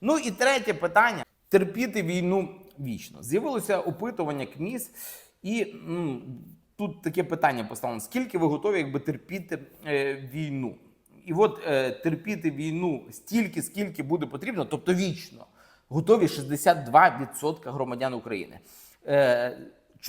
Ну і третє питання: терпіти війну вічно. З'явилося опитування КМІС, і м, тут таке питання поставлено: скільки ви готові якби терпіти е, війну? І от е, терпіти війну стільки, скільки буде потрібно, тобто вічно, готові 62% громадян України. Е,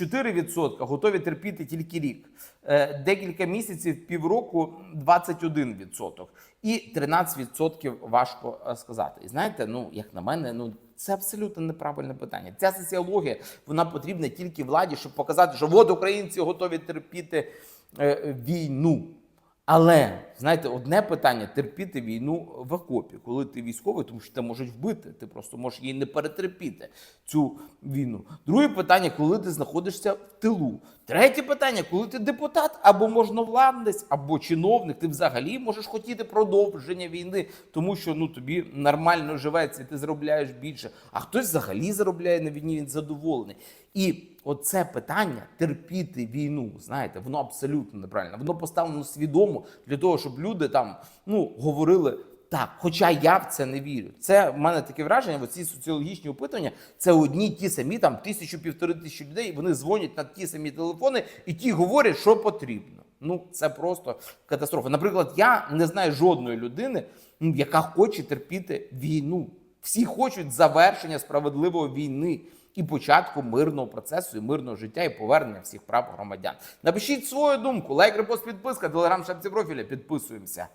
4% готові терпіти тільки рік. Е, Декілька місяців, півроку 21%. І 13% важко е, сказати. І знаєте, ну як на мене, ну це абсолютно неправильне питання. Ця соціологія вона потрібна тільки владі, щоб показати, що от українці готові терпіти е, війну. Але знаєте, одне питання терпіти війну в окопі, коли ти військовий, тому що тебе можуть вбити, ти просто можеш її не перетерпіти цю війну. Друге питання, коли ти знаходишся в тилу. Третє питання, коли ти депутат або можновладець, або чиновник, ти взагалі можеш хотіти продовження війни, тому що ну тобі нормально живеться, ти заробляєш більше. А хтось взагалі заробляє на війні, він задоволений. І оце питання терпіти війну, знаєте, воно абсолютно неправильно. Воно поставлено свідомо для того, щоб люди там ну говорили. Так, хоча я в це не вірю. Це в мене таке враження, оці соціологічні опитування, це одні ті самі, там тисячу півтори тисячі людей. Вони дзвонять на ті самі телефони, і ті говорять, що потрібно. Ну це просто катастрофа. Наприклад, я не знаю жодної людини, яка хоче терпіти війну. Всі хочуть завершення справедливої війни і початку мирного процесу, і мирного життя і повернення всіх прав громадян. Напишіть свою думку, лайк, репост, підписка, телеграм, шапці профіля. Підписуємося.